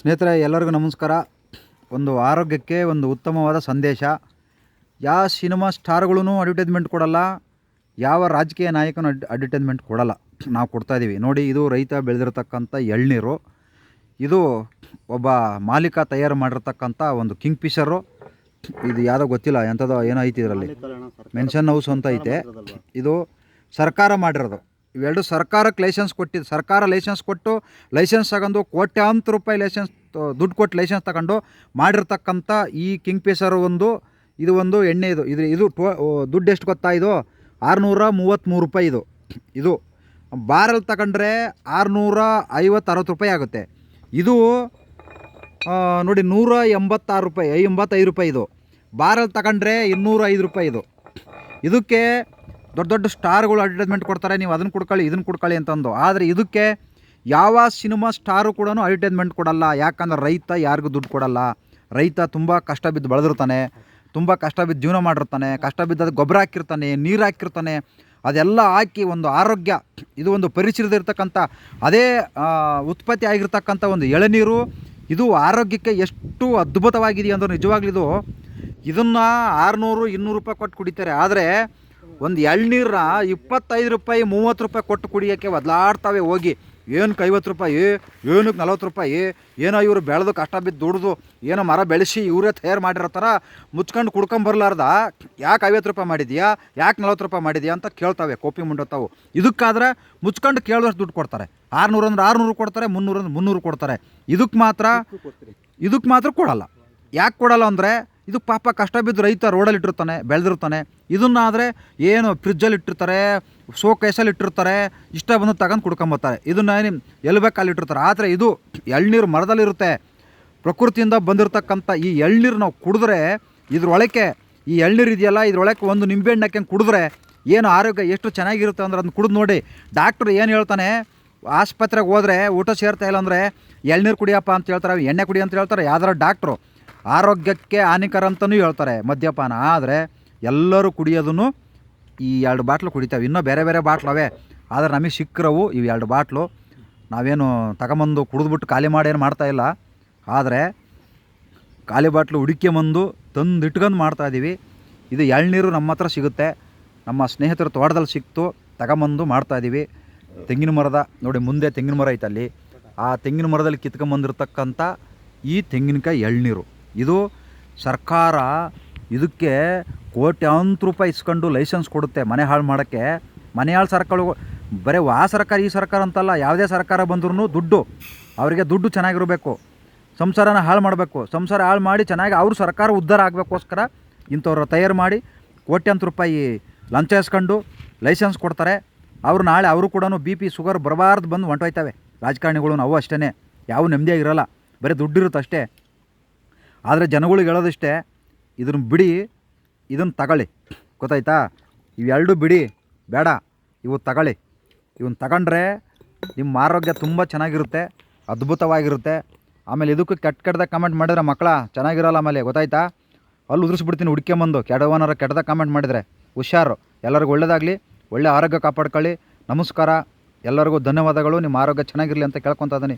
ಸ್ನೇಹಿತರೆ ಎಲ್ಲರಿಗೂ ನಮಸ್ಕಾರ. ಒಂದು ಆರೋಗ್ಯಕ್ಕೆ ಒಂದು ಉತ್ತಮವಾದ ಸಂದೇಶ. ಯಾವ ಸಿನಿಮಾ ಸ್ಟಾರ್ಗಳೂ ಅಡ್ವರ್ಟೈಸ್ಮೆಂಟ್ ಕೊಡಲ್ಲ. ಯಾವ ರಾಜಕೀಯ ನಾಯಕನೂ ಅಡ್ ಅಡ್ವರ್ಟೈಸ್ಮೆಂಟ್ ಕೊಡಲ್ಲ. ನಾವು ಕೊಡ್ತಾಯಿದ್ದೀವಿ ನೋಡಿ ಇದು ರೈತ ಬೆಳೆದಿರತಕ್ಕಂಥ ಎಳ್ನೀರು. ಇದು ಒಬ್ಬ ಮಾಲೀಕ ತಯಾರು ಮಾಡಿರ್ತಕ್ಕಂಥ ಒಂದು ಕಿಂಗ್ ಫಿಶರು. ಇದು ಯಾವುದೋ ಗೊತ್ತಿಲ್ಲ ಎಂಥದೋ ಏನೋ ಐತಿ ಇದರಲ್ಲಿ. ಮೆನ್ಷನ್ ಹೌಸ್ ಅಂತ ಐತೆ. ಇದು ಸರ್ಕಾರ ಮಾಡಿರೋದು. ಇವೆರಡು ಸರ್ಕಾರಕ್ಕೆ ಲೈಸೆನ್ಸ್ ಕೊಟ್ಟಿದ್ದು ಸರ್ಕಾರ ಲೈಸೆನ್ಸ್ ಕೊಟ್ಟು ಲೈಸೆನ್ಸ್ ತಗೊಂಡು ಕೋಟ್ಯಾಂತರ ರೂಪಾಯಿ ಲೈಸೆನ್ಸ್ ದುಡ್ಡು ಕೊಟ್ಟು ಲೈಸೆನ್ಸ್ ತಗೊಂಡು ಮಾಡಿರ್ತಕ್ಕಂಥ ಈ ಕಿಂಗ್ ಪೀಸರ್ ಒಂದು, ಇದು ಒಂದು ಎಣ್ಣೆ ಇದು. ಇದು ಇದು ದುಡ್ಡು ಎಷ್ಟು ಗೊತ್ತಾ ಇದು? ಆರುನೂರ ಮೂವತ್ತ್ಮೂರು ರೂಪಾಯಿ ಇದು. ಇದು ಬಾರಲ್ಲಿ ತಗೊಂಡ್ರೆ ಆರುನೂರ ಐವತ್ತು ಅರವತ್ತು ರೂಪಾಯಿ ಆಗುತ್ತೆ. ಇದು ನೋಡಿ ನೂರ ಎಂಬತ್ತಾರು ರೂಪಾಯಿ ಎಂಬತ್ತೈದು ರೂಪಾಯಿ ಇದು. ಬಾರಲ್ಲಿ ತಗೊಂಡ್ರೆ ಇನ್ನೂರ ಐದು ರೂಪಾಯಿ ಇದು. ಇದಕ್ಕೆ ದೊಡ್ಡ ದೊಡ್ಡ ಸ್ಟಾರ್ಗಳು ಅಡ್ವರ್ಟೈಸ್ಮೆಂಟ್ ಕೊಡ್ತಾರೆ, ನೀವು ಅದನ್ನು ಕೊಡ್ಕೊಳ್ಳಿ, ಇದನ್ನು ಕೊಡ್ಕೊಳ್ಳಿ ಅಂತಂದು. ಆದರೆ ಇದಕ್ಕೆ ಯಾವ ಸಿನಿಮಾ ಸ್ಟಾರು ಕೂಡ ಅಡ್ವರ್ಟೈಸ್ಮೆಂಟ್ ಕೊಡಲ್ಲ. ಯಾಕಂದ್ರೆ ರೈತ ಯಾರಿಗೂ ದುಡ್ಡು ಕೊಡಲ್ಲ. ರೈತ ತುಂಬ ಕಷ್ಟ ಬಿದ್ದು ಬೆಳೆದಿರ್ತಾನೆ, ತುಂಬ ಕಷ್ಟ ಬಿದ್ದು ಜೀವನ ಮಾಡಿರ್ತಾನೆ, ಕಷ್ಟ ಬಿದ್ದು ಅದು ಗೊಬ್ಬರ ಹಾಕಿರ್ತಾನೆ, ನೀರು ಹಾಕಿರ್ತಾನೆ, ಅದೆಲ್ಲ ಹಾಕಿ ಒಂದು ಆರೋಗ್ಯ, ಇದು ಒಂದು ಪರಿಸರದಿರ್ತಕ್ಕಂಥ ಅದೇ ಉತ್ಪತ್ತಿ ಆಗಿರ್ತಕ್ಕಂಥ ಒಂದು ಎಳನೀರು, ಇದು ಆರೋಗ್ಯಕ್ಕೆ ಎಷ್ಟು ಅದ್ಭುತವಾಗಿದೆ ಅಂದ್ರೆ ನಿಜವಾಗ್ಲೂ ಇದು ಇದನ್ನು ಆರುನೂರು, ಇನ್ನೂರು ರೂಪಾಯಿ ಕೊಟ್ಟು ಕುಡಿತಾರೆ. ಆದರೆ ಒಂದು ಎಳ್ನೀರ ಇಪ್ಪತ್ತೈದು ರೂಪಾಯಿ ಮೂವತ್ತು ರೂಪಾಯಿ ಕೊಟ್ಟು ಕುಡಿಯೋಕ್ಕೆ ಒದಲಾಡ್ತಾವೆ ಹೋಗಿ. ಏನಕ್ಕೆ ಐವತ್ತು ರೂಪಾಯಿ? ಏನಕ್ಕೆ ನಲ್ವತ್ತು ರೂಪಾಯಿ? ಏನೋ ಇವರು ಬೆಳೆದು ಕಷ್ಟ ಬಿದ್ದು ದುಡ್ದು ಏನೋ ಮರ ಬೆಳೆಸಿ ಇವರೇ ತಯಾರು ಮಾಡಿರೋ ಥರ ಮುಚ್ಕೊಂಡು ಕುಡ್ಕೊಂಬರ್ಲಾರ್ದ ಯಾಕೆ ಐವತ್ತು ರೂಪಾಯಿ ಮಾಡಿದ್ಯಾ? ಯಾಕೆ ನಲ್ವತ್ತು ರೂಪಾಯಿ ಮಾಡಿದ್ಯಾ ಅಂತ ಕೇಳ್ತಾವೆ ಕೋಪಿ ಮುಂಡತ್ತಾವು. ಇದಕ್ಕಾದ್ರೆ ಮುಚ್ಕೊಂಡು ಕೇಳಿದಷ್ಟು ದುಡ್ಡು ಕೊಡ್ತಾರೆ. ಆರುನೂರು ಅಂದ್ರೆ ಆರುನೂರು ಕೊಡ್ತಾರೆ ಮುನ್ನೂರು ಅಂದ್ರೆ ಮುನ್ನೂರು ಕೊಡ್ತಾರೆ. ಇದಕ್ಕೆ ಮಾತ್ರ ಇದಕ್ಕೆ ಮಾತ್ರ ಕೊಡಲ್ಲ. ಯಾಕೆ ಕೊಡಲ್ಲ ಅಂದರೆ ಇದು ಪಾಪ ಕಷ್ಟ ಬಿದ್ದು ರೈತ ರೋಡಲ್ಲಿ ಇಟ್ಟಿರ್ತಾನೆ, ಬೆಳೆದಿರ್ತಾನೆ. ಇದನ್ನಾದರೆ ಏನು ಫ್ರಿಜ್ಜಲ್ಲಿ ಇಟ್ಟಿರ್ತಾರೆ ಸೋ ಕೇಸಲ್ಲಿ ಇಟ್ಟಿರ್ತಾರೆ, ಇಷ್ಟ ಬಂದು ತಗೊಂಡು ಕುಡ್ಕೊಂಬರ್ತಾರೆ ಇದನ್ನ ಏನು ಎಲ್ಲಿ ಬೇಕಲ್ಲಿ ಇಟ್ಟಿರ್ತಾರೆ. ಆದರೆ ಇದು ಎಳ್ನೀರು ಮರದಲ್ಲಿರುತ್ತೆ ಪ್ರಕೃತಿಯಿಂದ ಬಂದಿರತಕ್ಕಂಥ ಈ ಎಳ್ನೀರು ನಾವು ಕುಡಿದ್ರೆ, ಇದ್ರೊಳಕ್ಕೆ ಈ ಎಳ್ನೀರು ಇದೆಯಲ್ಲ, ಇದ್ರೊಳಕ್ಕೆ ಒಂದು ನಿಂಬೆಹಣ್ಣು ಹಾಕ್ಯಂಗೆ ಕುಡಿದ್ರೆ ಏನು ಆರೋಗ್ಯ ಎಷ್ಟು ಚೆನ್ನಾಗಿರುತ್ತೆ ಅಂದ್ರೆ ಅದನ್ನ ಕುಡಿದು ನೋಡಿ. ಡಾಕ್ಟ್ರು ಏನು ಹೇಳ್ತಾನೆ, ಆಸ್ಪತ್ರೆಗೆ ಹೋದರೆ ಊಟ ಸೇರ್ತಾ ಇಲ್ಲ ಅಂದರೆ ಎಳ್ನೀರು ಕುಡಿಯಪ್ಪ ಅಂತ ಹೇಳ್ತಾರೆ, ಎಣ್ಣೆ ಕುಡಿ ಅಂತ ಹೇಳ್ತಾರೆ. ಯಾವ್ದಾರ ಡಾಕ್ಟ್ರು ಆರೋಗ್ಯಕ್ಕೆ ಹಾನಿಕರ ಅಂತಲೂ ಹೇಳ್ತಾರೆ ಮದ್ಯಪಾನ. ಆದರೆ ಎಲ್ಲರೂ ಕುಡಿಯೋದನ್ನು ಈ ಎರಡು ಬಾಟ್ಲು ಕುಡಿತಾವೆ. ಇನ್ನೂ ಬೇರೆ ಬೇರೆ ಬಾಟ್ಲು ಅವೇ. ಆದರೆ ನಮಗೆ ಸಿಕ್ಕರವು ಇವು ಎರಡು ಬಾಟ್ಲು. ನಾವೇನು ತಗೊಂಬಂದು ಕುಡಿದ್ಬಿಟ್ಟು ಖಾಲಿ ಮಾಡೇನು ಮಾಡ್ತಾಯಿಲ್ಲ ಆದರೆ ಖಾಲಿ ಬಾಟ್ಲು ಹುಡುಕ್ಯಂಬಂದು ತಂದು ಇಟ್ಕೊಂಡು ಮಾಡ್ತಾಯಿದ್ದೀವಿ ಇದು ಎಳ್ನೀರು ನಮ್ಮ ಹತ್ರ ಸಿಗುತ್ತೆ. ನಮ್ಮ ಸ್ನೇಹಿತರ ತೋಟದಲ್ಲಿ ಸಿಕ್ತು. ತಗೊಂಬಂದು ಮಾಡ್ತಾಯಿದ್ದೀವಿ ತೆಂಗಿನ ಮರದ ನೋಡಿ ಮುಂದೆ ತೆಂಗಿನ ಮರ ಐತಲ್ಲಿ. ಆ ತೆಂಗಿನ ಮರದಲ್ಲಿ ಕಿತ್ಕೊಂಬಂದಿರ್ತಕ್ಕಂಥ ಈ ತೆಂಗಿನಕಾಯಿ ಎಳ್ನೀರು. ಇದು ಸರ್ಕಾರ ಇದಕ್ಕೆ ಕೋಟ್ಯಾಂತ ರೂಪಾಯಿ ಇಸ್ಕೊಂಡು ಲೈಸೆನ್ಸ್ ಕೊಡುತ್ತೆ ಮನೆ ಹಾಳು ಮಾಡೋಕ್ಕೆ. ಮನೆ ಹಾಳು ಸರ್ಕಾರಗಳು ಬರೀ ಆ ಸರ್ಕಾರ, ಈ ಸರ್ಕಾರ ಅಂತಲ್ಲ, ಯಾವುದೇ ಸರ್ಕಾರ ಬಂದ್ರೂ ದುಡ್ಡು, ಅವರಿಗೆ ದುಡ್ಡು ಚೆನ್ನಾಗಿರಬೇಕು. ಸಂಸಾರನ ಹಾಳು ಮಾಡಬೇಕು. ಸಂಸಾರ ಹಾಳು ಮಾಡಿ ಚೆನ್ನಾಗಿ ಅವರು ಸರ್ಕಾರ ಉದ್ಧಾರ ಆಗಬೇಕೋಸ್ಕರ ಇಂಥವ್ರ ತಯಾರು ಮಾಡಿ ಕೋಟ್ಯಾಂತರ ರೂಪಾಯಿ ಲಂಚ ಇಸ್ಕೊಂಡು ಲೈಸೆನ್ಸ್ ಕೊಡ್ತಾರೆ. ಅವರು ನಾಳೆ ಅವರು ಕೂಡ ಬಿ ಪಿ ಶುಗರ್ ಬರಬಾರ್ದು ಬಂದು ಹೊಂಟೋಯ್ತವೆ. ರಾಜಕಾರಣಿಗಳು ನಾವು ಅಷ್ಟೇ ಯಾವ ನೆಮ್ಮದಿಯಾಗಿರಲ್ಲ ಬರೀ ದುಡ್ಡಿರುತ್ತೆ ಅಷ್ಟೇ ಆದರೆ ಜನಗಳಿಗೆ ಹೇಳೋದಿಷ್ಟೇ ಇದನ್ನು ಬಿಡಿ ಇದನ್ನು ತಗೊಳ್ಳಿ. ಗೊತ್ತಾಯ್ತಾ? ಇವೆರಡು ಬಿಡಿ, ಬೇಡ, ಇವು ತಗೊಳ್ಳಿ. ಇವನ್ನ ತಗೊಂಡ್ರೆ ನಿಮ್ಮ ಆರೋಗ್ಯ ತುಂಬ ಚೆನ್ನಾಗಿರುತ್ತೆ, ಅದ್ಭುತವಾಗಿರುತ್ತೆ. ಆಮೇಲೆ ಇದಕ್ಕೂ ಕೆಟ್ಟ ಕೆಟ್ಟದಾಗ ಕಮೆಂಟ್ ಮಾಡಿದ್ರೆ ಮಕ್ಕಳ ಚೆನ್ನಾಗಿರೋಲ್ಲ ಆಮೇಲೆ, ಗೊತ್ತಾಯ್ತಾ? ಅಲ್ಲಿ ಉದುರಿಸ್ಬಿಡ್ತೀನಿ ಹುಡ್ಕೊಂಬಂದು ಕೆಡವನಾರ ಕೆಟ್ಟದಾಗ ಕಮೆಂಟ್ ಮಾಡಿದರೆ. ಹುಷಾರು. ಎಲ್ಲರಿಗೂ ಒಳ್ಳೆಯದಾಗಲಿ ಒಳ್ಳೆ ಆರೋಗ್ಯ ಕಾಪಾಡ್ಕೊಳ್ಳಿ. ನಮಸ್ಕಾರ. ಎಲ್ಲರಿಗೂ ಧನ್ಯವಾದಗಳು. ನಿಮ್ಮ ಆರೋಗ್ಯ ಚೆನ್ನಾಗಿರಲಿ ಅಂತ ಕೇಳ್ಕೊತಾ ಇದ್ದೀನಿ